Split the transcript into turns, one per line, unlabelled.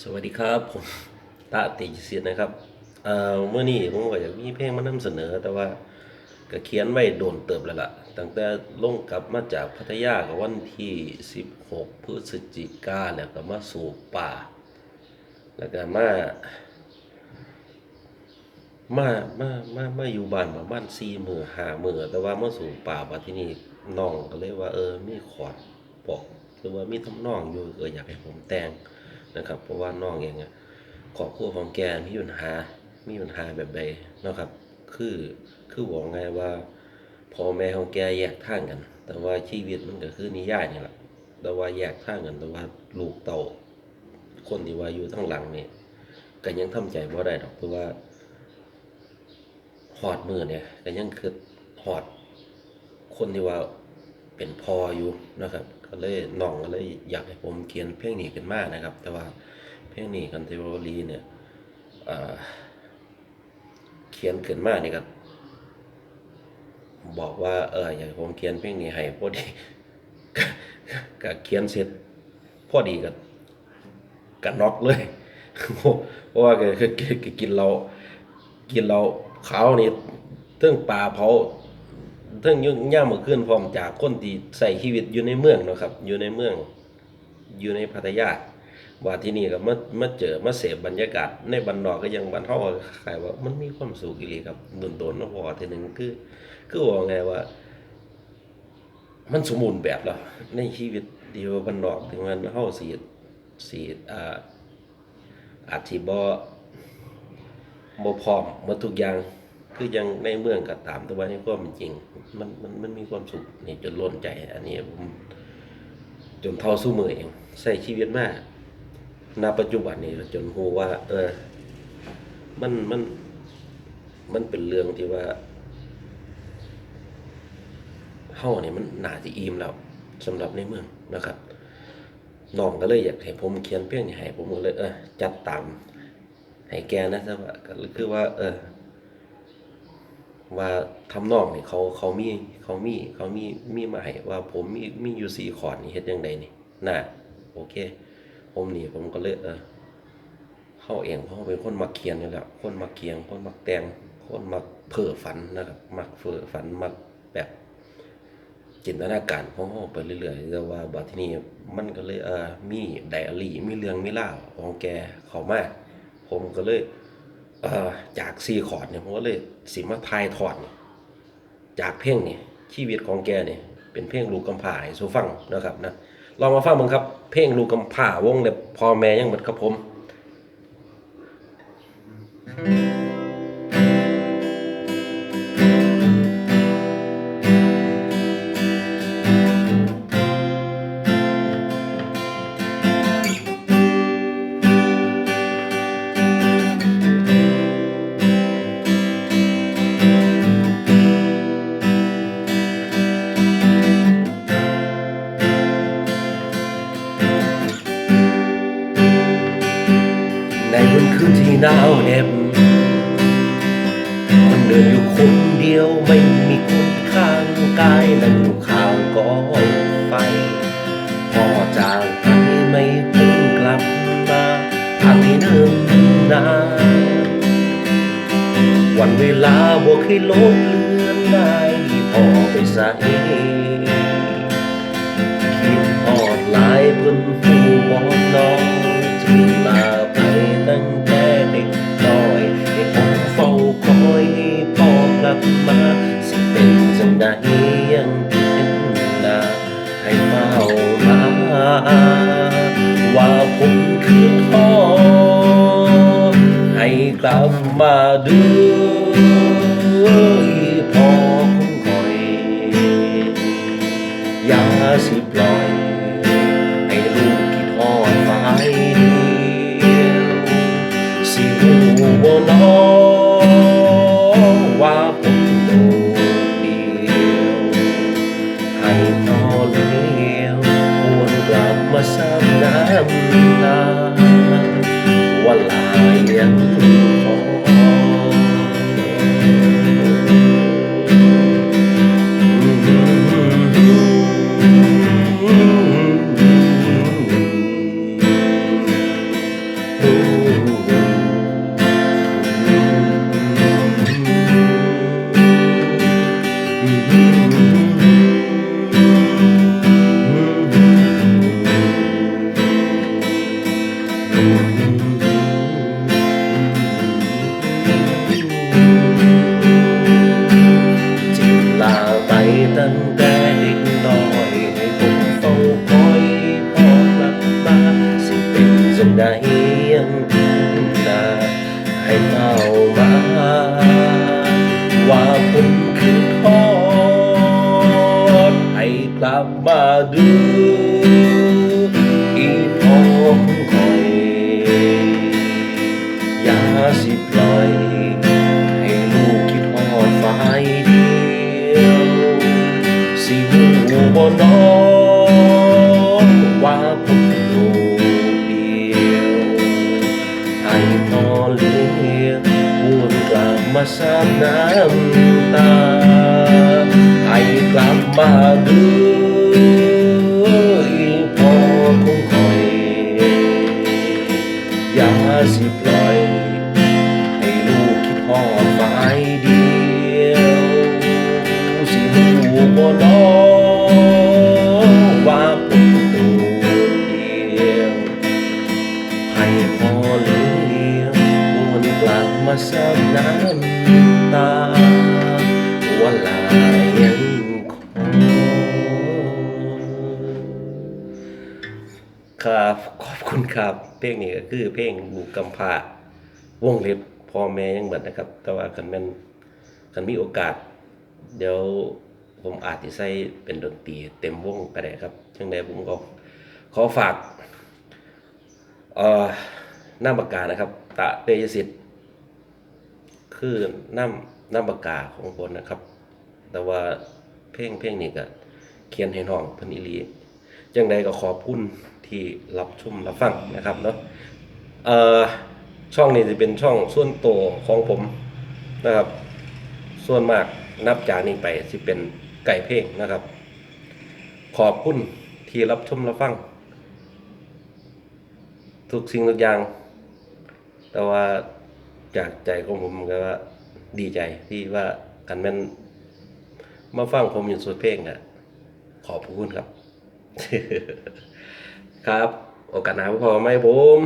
สวัสดีครับผมตาติจิเสียนะครับเอ่อเมื่อนี้ผมก็อยากมีเพลงมานำเสนอ แต่ว่าก็เขียนไว้โดนเติบแล้วล่ะตั้งแต่ลงกลับมาจากพัทยากับวันที่ 16 พฤศจิกาแล้วก็มาสู่ป่า แล้วก็มามามามามาอยู่บ้านประมาณสี่มือห้ามือแต่ว่ามาสู่ป่าบัดที่นี่น้องก็เลยว่าเออมีขอดบอกหรือว่ามีทำนองอยู่ก็อยากให้ผมแต่ง นะครับ เพราะว่าน้องเองอะครอบครัวของแกมีปัญหา มีปัญหาแบบใดนะครับ คือคือบอกไงว่าพ่อแม่ของแกแยกทางกัน แต่ว่าชีวิตมันก็คือนิยายนี่แหละแต่ว่าแยกทางกันแต่ว่าลูกเต่าคนที่ว่าอยู่ทั้งหลังเนี่ยก็ยังทำใจบ่ได้ดอกเพราะว่าหอดมือเนี่ยก็ยังคือหอดคนที่ว่าเป็นพออยู่นะครับ ก็เลยน้องก็เลยอยากให้ผมเขียนเพลงนี้ขึ้นมานะครับ แต่ว่าเพลงนี้กันเทวรีเนี่ยเขียนขึ้นมานี่ก็บอกว่าเอออยากให้ผมเขียนเพลงนี้ให้พอดีก็เขียนเสร็จพอดีกับกันน็อกเลยเพราะว่ากินเรากินเราเขาวนี่เรื่องป่าเผา เรื่องยุ่งย่ามมาขึ้นพร้อมจากคนที่ใส่ชีวิตอยู่ในเมืองเนาะครับ อยู่ในเมือง อยู่ในพัทยาว่าที่นี่ก็มามาเจอมาเสพบรรยากาศ ในบันนอกก็ยังบันเทาขายว่ามันมีความสุขอีหลีครับโดนๆเนาะพอทีหนึ่งคือ คือว่าไงว่า มันสมบูรณ์แบบแล้ว ในชีวิตที่ว่าบันนอกถึงมันเฮาสิสิอ่าอาจสิบ่บ่พร้อมหมดทุกอย่าง คือยังในเมืองก็ตามแต่ว่าในความเป็นจริง มันมันมันมีความสุขนี่จนล้นใจ อันนี้ผมจนเท่าสู้มือเองใช้ชีวิตมาณปัจจุบันนี้จนรู้ว่า เออ มันมัน มันเป็นเรื่องที่ว่าเฮาเนี่ยมันหนาจะอิ่มแล้วสำหรับในเมืองนะครับน้องก็เลยอยากให้ผมเขียนเพลงให้ผมก็เลยเออจัดตามให้แกนะแต่ว่าก็คือว่า เออ ว่าทำนองนี่เขาเขามีเขามีเขามีมีมาให้ว่าผมมีมีอยู่สี่คอร์ดนี่เฮ็ดยังไงนี่น่ะโอเค ผมนี่ผมก็เลยเออเข้าเองเพราะเขาเป็นคนมักเขียนอยู่แล้วคนมักเขียนคนมักแต่งคนมักเพ้อฝันนะครับ มักเพ้อฝันมักแบบจินตนาการของเขาไปเรื่อยๆแต่ว่าบัดทีนี้มันก็เลยเออมีไดอารี่มีเรื่องมีเล่าของแกเขามาผมก็เลย จากซีคอร์ดเนี่ยผมก็เลยสิมาทายถอดจากเพ่งเนี่ยชีวิตของแกเนี่ยเป็นเพ่งลูกกำผาให้สูฟังนะครับนะลองมาฟังมึงครับ เพ่งลูกกำผ่าวงเล็บพ่อแม่ยังหมดครับผม นที่หนาวเหน็บคนเดินอยู่คนเดียวไม่มีคนข้างกายนั่งอยู่ข้างกองไฟ พอจากไปไม่คงกลับมาทางที่เดิมนานวันเวลาบ่เคยลบเลือนได้พอไปใส ยังคินนาให้เมามาว่าผมคือพ่อให้กลับมาดูพ่อของคอย อย่าสิปล่อย ว่าผมคือทอดให้กลับมาดูอีพอของคอยอย่าสิปล่อย ให้ลูกคิดทอดฝ่ายเดียวสิหูบ่น้องว่าผมลูกเดียวให้พ่อเลี้ยงวนกลับมาสร้างน้ำ ตา ให้กลับมาดูอีพอคงคอยอย่าสิปล่อย ให้ลูกคิดฮอดฝ่ายเดียว สิหูบ่น้อว่าผมลูกเดียว ให้พ่อเลี้ยงวนกลับมาซ้ำน้ำตา เพลงนี้ก็คือเพลงบุกกำพาวงเล็บพ่อแม่ยังเบิดนะครับ แต่ว่าคันแม่นคันมีโอกาส เดี๋ยวผมอาจจะใส่เป็นดนตรีเต็มวงก็ได้ครับจังใดผมก็ขอฝากเอ่อน้ำปากกานะครับ ตะเตยสิทธิ์คือน้ำน้ำปากกาของผมนะครับ แต่ว่าเพลงเพลงนี้ก็เขียนให้น้องเพิ่นอีหลีจังใดก็ขอบคุณ ที่รับชมรับฟังนะครับเนาะเอ่อช่องนี้จะเป็นช่องส่วนตัวของผมนะครับ ส่วนมากนับจากนี้ไปสิเป็นไก่เพลงนะครับ ขอบคุณที่รับชมรับฟังทุกสิ่งทุกอย่าง แต่ว่าจากใจของผมก็ว่าดีใจที่ว่ากันแม่นมาฟังผมอยู่สุดเพลงอะขอบคุณครับ ครับ โอกาสหน้าพอไหมผม